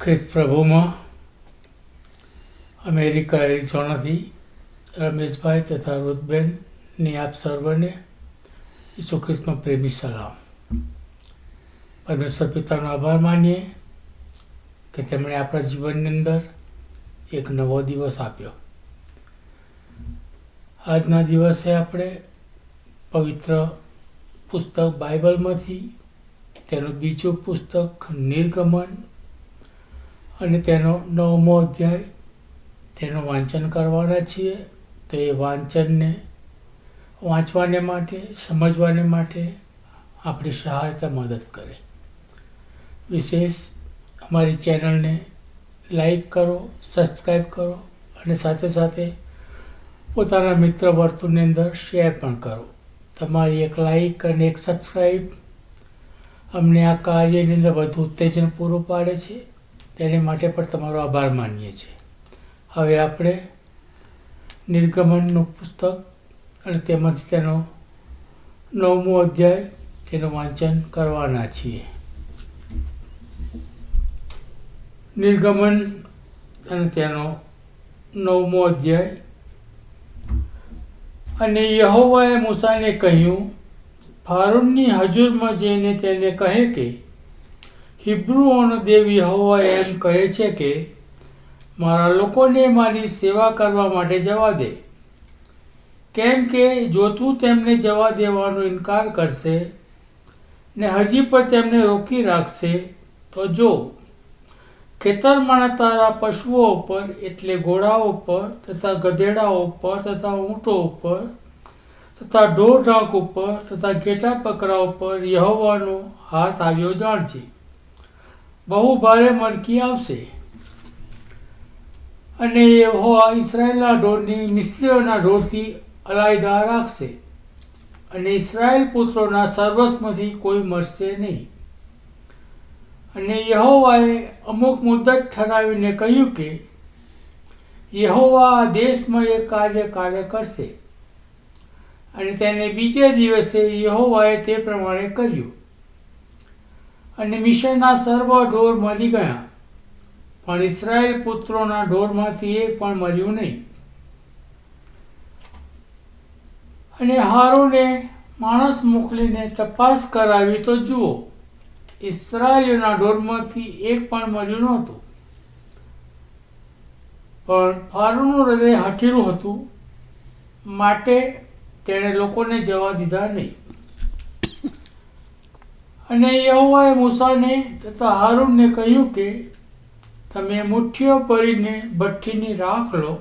ખ્રિસ્ત પ્રભુમાં America એરિઝોનાથી Rameshbhai તથા રુદબેનની આપ સર્વને ઈસુ ખ્રિસ્તનો પ્રેમી સલામ. પરમેશ્વર પિતાનો આભાર માનીએ કે તેમણે આપણા જીવનની અંદર એક નવો દિવસ આપ્યો. આજના દિવસે આપણે પવિત્ર પુસ્તક બાઇબલમાંથી તેનું બીજું પુસ્તક નિર્ગમન અને તેનો નવમો અધ્યાય, તેનું વાંચન કરવાના છીએ. તો એ વાંચનને વાંચવાને માટે, સમજવાને માટે આપણી સહાયતા મદદ કરે. વિશેષ અમારી ચેનલને લાઈક કરો સબસ્ક્રાઈબ કરો અને સાથે સાથે પોતાના મિત્ર વર્તુળની અંદર શેર પણ કરો. તમારી એક લાઈક અને એક સબસ્ક્રાઈબ અમને આ કાર્યની અંદર વધુ ઉત્તેજન પૂરું પાડે છે. તેની માટે પણ તમારો આભાર માનીએ છીએ. હવે આપણે નિર્ગમનનું પુસ્તક અને તેમાંથી તેનો નવમો અધ્યાય તેનું વાંચન કરવાના છીએ. નિર્ગમન અને તેનો નવમો અધ્યાય. અને યહોવાએ મૂસાને કહ્યું, ફારૂનની હજુરમાં જઈને તેને કહે કે હિબ્રુઓનો દેવ હોવા એમ કહે છે કે, મારા લોકોને મારી સેવા કરવા માટે જવા દે. કેમ કે જો તું તેમને જવા દેવાનો ઇનકાર કરશે ને હજી પણ તેમને રોકી રાખશે, તો જો ખેતરમાંના તારા પશુઓ ઉપર, એટલે ઘોડાઓ ઉપર, તથા ગધેડાઓ ઉપર, તથા ઊંટો ઉપર, તથા ઢોર ઢાંક ઉપર, તથા ઘેટા પકરા ઉપર યહોવાનો હાથ આવ્યો જાણશે બહુ ભારે મરકી આવશે. અને યહોવા ઇસરાયેલના ઢોરની મિસ્ત્રીઓના ઢોરથી અલાયદા રાખશે. અને ઇસરાયેલ પુત્રોના સર્વસ્વમાંથી કોઈ મરશે નહીં. અને યહોવાએ અમુક મુદ્દત ઠરાવીને કહ્યું કે, યહોવા આ દેશમાં એ કાર્ય કાર્ય કરશે. અને તેને બીજે દિવસે યહોવાએ તે પ્રમાણે કર્યું. અને મિશનના સર્વ ઢોર મરી ગયા. પણ ઇસરાયેલ પુત્રોના ઢોરમાંથી એક પણ મર્યું નહીં. અને હારોને માણસ મોકલીને તપાસ કરાવી તો જુઓ ઇસરાયેલીના ઢોરમાંથી એક પણ મર્યું નહોતું. પણ ફારૂનું હૃદય હઠીલું હતું, માટે તેણે લોકોને જવા દીધા નહીં. અને યહોવાએ મૂસાને તથા હારૂનને કહ્યું કે, તમે મુઠ્ઠીઓ ભરીને ભઠ્ઠીની રાખ લો.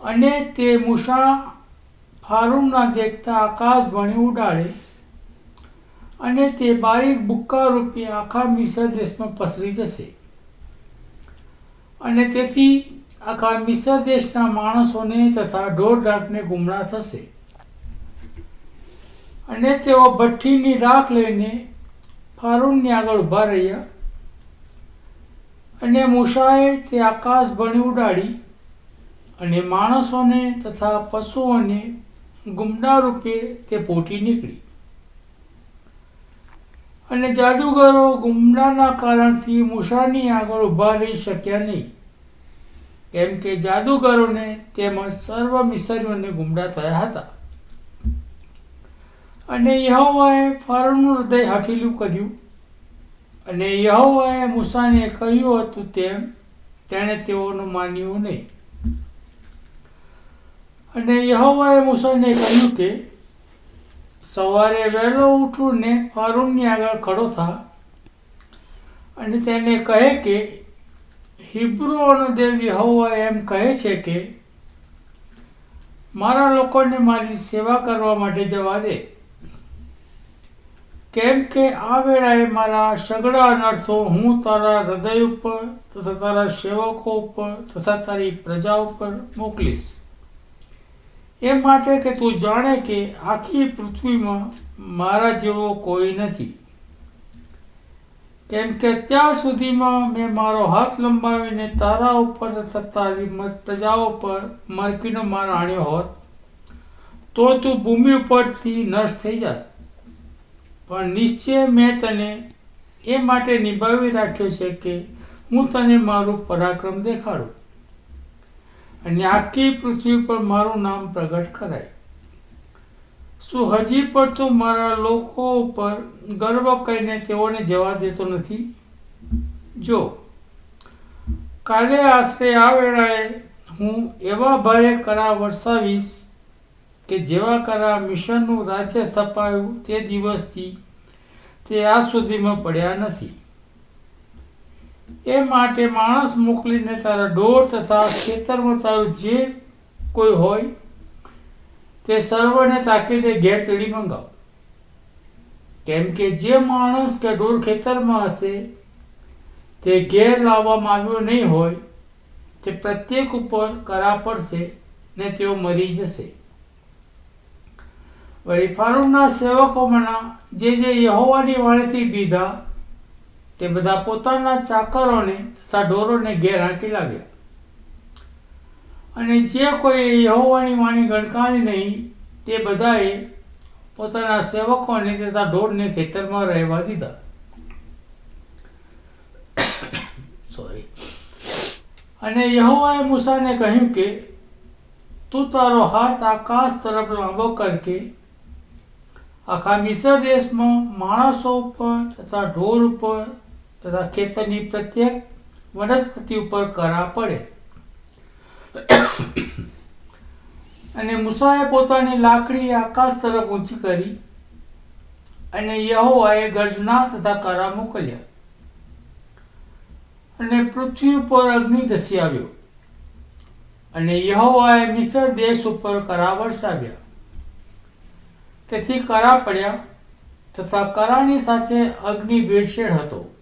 અને તે મૂસા ફારૂનના દેખતા આકાશ ભણી ઉડાડે અને તે બારીક બુક્કા રૂપે આખા મિસર દેશમાં પસરી જશે. અને તેથી આખા મિસર દેશના માણસોને તથા ઢોર ઢાંકને ગુમરા થશે. અને તેઓ ભઠ્ઠીની રાખ લઈને ફારૂનની આગળ ઊભા રહ્યા. અને મૂસાએ તે આકાશ ભણી ઉડાડી અને માણસોને તથા પશુઓને ગુમડા રૂપે તે પોટી નીકળી. અને જાદુગરો ગુમડાના કારણથી મૂસાની આગળ ઊભા રહી શક્યા નહીં. કેમ કે જાદુગરોને તેમજ સર્વ મિસરીઓને ગુમડા થયા હતા. અને યહોવાએ ફારોનું હૃદય હઠીલું કર્યું. અને યહોવાએ મૂસાને કહ્યું હતું તેમ, તેણે તેઓનું માન્યું નહીં. અને યહોવાએ મૂસાને કહ્યું કે, સવારે વહેલો ઉઠીને ફારૂનની આગળ ખડો થા અને તેને કહે કે હિબ્રુઓનો દેવ યહોવા એમ કહે છે કે, મારા લોકોને મારી સેવા કરવા માટે જવા દે. કેમ કે આ વેળાએ મારા સગડા અનર્થો હું તારા હૃદય ઉપર તથા તારા સેવકો ઉપર તથા તારી પ્રજા ઉપર મોકલીશ. એ માટે કે તું જાણે કે આખી પૃથ્વીમાં મારા જેવો કોઈ નથી. કેમ કે ત્યાં સુધીમાં મેં મારો હાથ લંબાવીને તારા ઉપર તથા તારી પ્રજાઓ પર મરકીનો માર આણ્યો હોત, તો તું ભૂમિ ઉપરથી નષ્ટ થઈ જાત. પણ નિશ્ચય મેં તને એ માટે નિભાવી રાખ્યો છે કે હું તને મારું પરાક્રમ દેખાડું. અને આખી પૃથ્વી પર મારું નામ પ્રગટ કરાય. શું હજી પણ તું મારા લોકો ઉપર ગર્વ કરીને તેઓને જવા દેતો નથી? જો, કાલે આશરે આ વેળાએ હું એવા ભારે કરા વરસાવીશ કે જેવા કરા મિશનનું રાજ્ય સ્થપાયું તે દિવસથી તે આજ સુધીમાં પડ્યા નથી. એ માટે માણસ મોકલીને તારા ઢોર તથા ખેતરમાં તારું જે કોઈ હોય, તે સર્વને તાકીદે ઘેર તેડી મંગાવ. કેમ કે જે માણસ કે ઢોર ખેતરમાં હશે, તે ઘેર લાવવામાં આવ્યો નહીં હોય, તે પ્રત્યેક ઉપર કરા પડશે ને તેઓ મરી જશે. વળી ફારૂકના સેવકોમાંના જે જે યહોવાની વાણીથી બીધા તે બધા પોતાના ચાકરોને તથા ઢોરોને ઘેર હાંકી લાવ્યા અને જે કોઈ યહોવાની વાણી ગણકારી નહીં, તે બધાએ પોતાના સેવકોને તથા ઢોરને ખેતરમાં રહેવા દીધા. સોરી અને યહોવાએ મૂસાને કહ્યું કે, તું તારો હાથ આકાશ તરફ લાંબો કરકે આખા મિસર દેશમાં માણસો ઉપર તથા ઢોર ઉપર તથા ખેતરની પ્રત્યેક વનસ્પતિ ઉપર કરા પડે. અને મુસાએ પોતાની લાકડી આકાશ તરફ ઊંચી કરી અને યહોવાએ ગર્જના તથા કરા મોકલ્યા. અને પૃથ્વી ઉપર અગ્નિ ધસી આવ્યો અને યહોવાએ મિસર દેશ ઉપર કરા વરસાવ્યા. તેથી કરા પડ્યા તથા કરાની સાથે અગ્નિ ભેળસેળ હતો.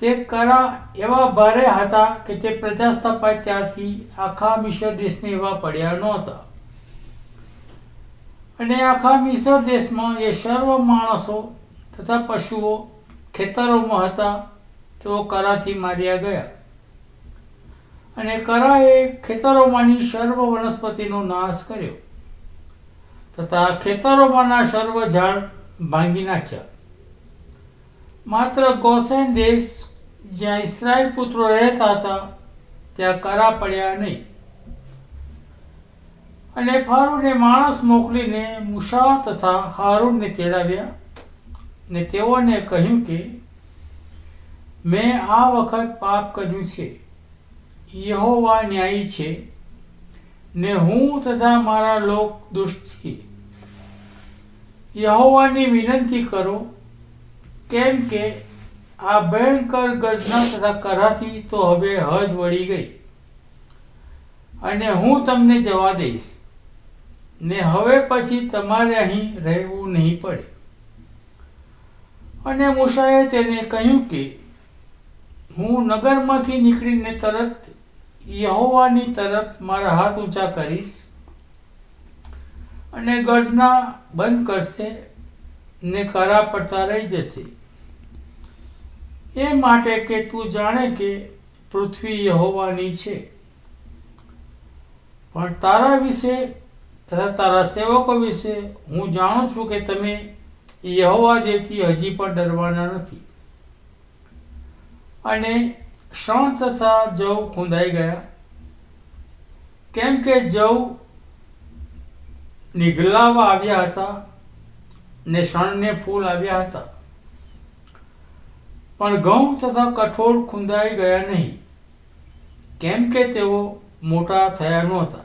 તે કરા એવા ભારે હતા કે તે પ્રજા સ્થપાય ત્યારથી આખા મિશ્ર દેશને એવા પડ્યા નહોતા. અને આખા મિશ્ર દેશમાં એ સર્વ માણસો તથા પશુઓ ખેતરોમાં હતા, તેઓ કરાથી માર્યા ગયા. અને કરાએ ખેતરોમાંની સર્વ વનસ્પતિનો નાશ કર્યો. તથા ખેતરોમાંના સર્વ ઝાડ ભાંગી નાખ્યા. માત્ર ગોસેન દેશ જ્યાં ઇસરાયેલ પુત્રો રહેતા હતા, ત્યાં કરા પડ્યા નહીં. અને ફારૂને માણસ મોકલીને મુસા તથા હારૂનને તેડાવ્યા ને તેઓને કહ્યું કે, મેં આ વખત પાપ કર્યું છે. યહોવા ન્યાયી છે ને હું તથા મારા લોક દુષ્ટ છીએ. યહોવાની વિનંતી કરો, કેમ કે આ ભયંકર ગર્જના તથા કરાથી તો હવે હદ વળી ગઈ. અને હું તમને જવા દઈશ. ને હવે પછી તમારે અહીં રહેવું નહીં પડે. અને મૂસાએ તેને કહ્યું કે, હું નગરમાંથી નીકળીને તરત યહોવાની તરફ મારા હાથ ઊંચા કરીશ. અને ગર્જના બંધ કરશે ને કરા પડતા રહી જશે. એ માટે કે તું જાણે કે પૃથ્વી યહોવાની છે. પણ તારા વિશે તથા તારા સેવકો વિશે હું જાણું છું કે તમે યહોવા દેવથી હજી પણ ડરવાના નથી. અને શણ તથા જવ ખૂંદાઈ ગયા. કેમ કે જવ નિગલાવા આવ્યા હતા ને શણને ફૂલ આવ્યા હતા. પણ ઘઉં તથા કઠોળ ખૂંદાઈ ગયા નહીં. કેમ કે તેઓ મોટા થયા નહોતા.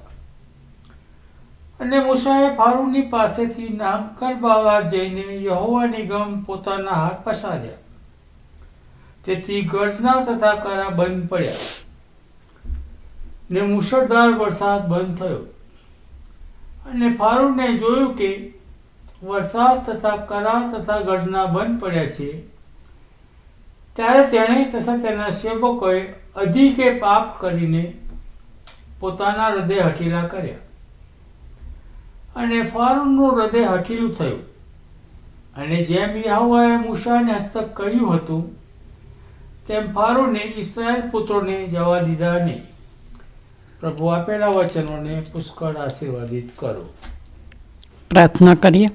અને મુસાએ ફારૂની પાસેથી નામકર બહાર જઈને યહોવાની ગમ પોતાના હાથ પસાર્યા. તેથી ગર્જના તથા કરા બંધ પડ્યા. ને મુશળધાર વરસાદ બંધ થયો. અને ફારૂને જોયું કે વરસાદ તથા કરા તથા ગર્જના બંધ પડ્યા છે, ત્યારે તેણે તથા તેના સેવકોએ અધિકે પાપ કરીને પોતાના હૃદય હઠીલા કર્યા. અને ફારૂનનું હૃદય હઠીલું થયું. અને જેમ યાહુઆએ મૂસાને હસ્તક કહ્યું હતું, તેમ ફારૂને ઈસરાયલ પુત્રોને જવા દીધા નહીં. પ્રભુ આપેલા વચનોને પુષ્કળ આશીર્વાદિત કરો. પ્રાર્થના કરીએ.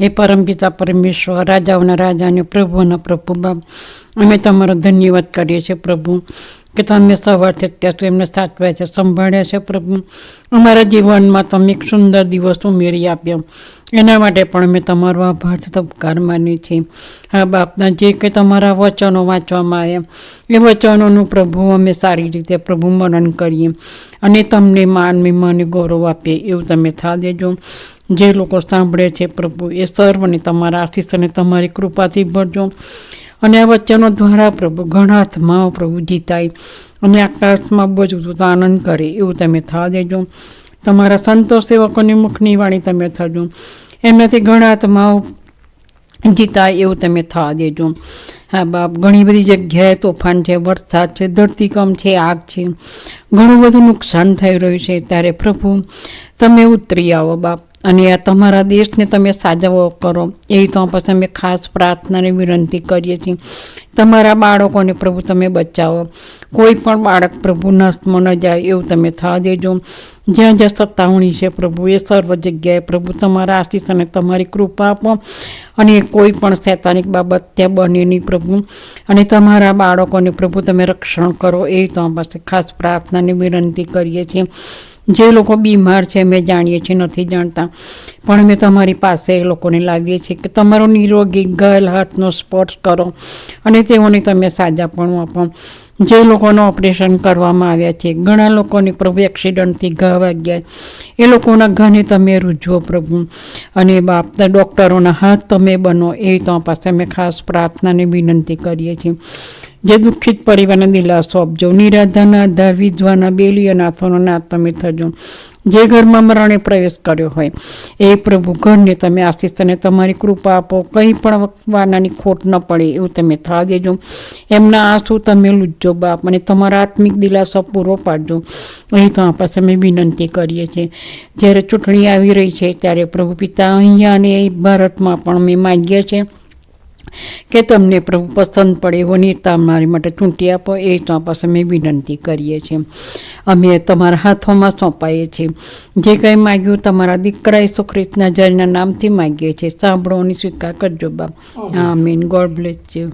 હે પરમપિતા પરમેશ્વર, રાજાઓના રાજા અને પ્રભુના પ્રભુ બાપ, અમે તમારો ધન્યવાદ કરીએ છીએ પ્રભુ, કે તમે સવારથી અત્યાર સુધી એમને સાચવ્યા છે, સંભાળ્યા છે પ્રભુ. અમારા જીવનમાં તમે એક સુંદર દિવસ ઉમેરી આપ્યો. એના માટે પણ અમે તમારો આભાર સત્કાર માનીએ છીએ હા, બાપના જે કંઈ તમારા વચનો વાંચવામાં આવ્યા, એ વચનોનું પ્રભુ અમે સારી રીતે પ્રભુ મનન કરીએ અને તમને માન મહિમાને ગૌરવ આપીએ, એવું તમે થા દેજો. જે લોકો સાંભળે છે પ્રભુ, એ સર્વને તમારા આશીષ અને તમારી કૃપાથી ભરજો. અને આ વચનો દ્વારા પ્રભુ ઘણા આત્માઓ પ્રભુ જીતાય અને આકાશમાં બધું આનંદ કરે, એવું તમે થવા દેજો. તમારા સંતો સેવકોની મુખની વાણી તમે થજો. એમનાથી ઘણા આત્માઓ જીતાય એવું તમે થવા દેજો. હા, બાપ, ઘણી બધી જગ્યાએ તોફાન છે, વરસાદ છે ધરતીકંપ છે, આગ છે. ઘણું બધું નુકસાન થઈ રહ્યું છે. ત્યારે પ્રભુ, તમે ઉતરી આવો, બાપ. અને આ તમારા દેશને તમે સાજવો કરો. એવી તો પાસે અમે ખાસ પ્રાર્થનાને વિનંતી કરીએ છીએ. તમારા બાળકોને પ્રભુ તમે બચાવો. કોઈ પણ બાળક પ્રભુ નષ્ટમાં ન જાય એવું તમે થવા દેજો. જ્યાં જ્યાં સત્તાવણી છે પ્રભુ, એ સર્વ જગ્યાએ પ્રભુ તમારા આશીષ અને તમારી કૃપા આપો. અને કોઈ પણ શૈતાનિક બાબત ત્યાં બને નહીં પ્રભુ. અને તમારા બાળકોને પ્રભુ તમે રક્ષણ કરો. એ તો પાસે ખાસ પ્રાર્થનાની વિનંતી કરીએ છીએ. જે લોકો બીમાર છે અમે જાણીએ છીએ, નથી જાણતા. પણ અમે તમારી પાસે એ લોકોને લાવીએ છીએ કે તમારો નિરોગી ગયેલ હાથનો સ્પર્શ કરો અને તેઓને તમે સાજાપણું આપો. જે લોકોનું ઓપરેશન કરવામાં આવ્યા છે, ઘણા લોકોને પ્રભુ એક્સિડન્ટથી ઘા વાગ્યા. એ લોકોના ઘાને તમે રૂજવો પ્રભુ. અને બાપ ડૉક્ટરોના હાથ તમે બનો, એ તો પાસે અમે ખાસ પ્રાર્થનાને વિનંતી કરીએ છીએ. જે દુઃખિત પરિવારને દિલાસો આપજો નિરાધાના આધાર વિધવાના બેલી અનાથોનો નાથ તમે થજો. જે ઘરમાં મરણે પ્રવેશ કર્યો હોય, એ પ્રભુ ઘરને તમે આશીષ અને તમારી કૃપા આપો. કંઈ પણ વાનાની ખોટ ન પડે એવું તમે થવા દેજો. એમના આંસુ તમે લૂજો બાપ અને તમારા આત્મિક દિલાસો પૂરો પાડજો. અહીં તો પાસે અમે વિનંતી કરીએ છીએ. જ્યારે ચૂંટણી આવી રહી છે, ત્યારે પ્રભુ પિતા અહીંયા અને ભારતમાં પણ અમે માગીએ છીએ. કે તમને પ્રભુ પસંદ પડે એવો નેતા અમારી માટે ચૂંટી આપો એ તો પાસે અમે વિનંતી કરીએ છીએ. અમે તમારા હાથોમાં સોંપાઈએ છીએ. જે કંઈ માગ્યું તમારા દીકરા ઈસુ ખ્રિસ્તના જયના નામથી માગીએ છીએ. સાંભળો અને સ્વીકાર કરજો બાપ. આમીન. God bless you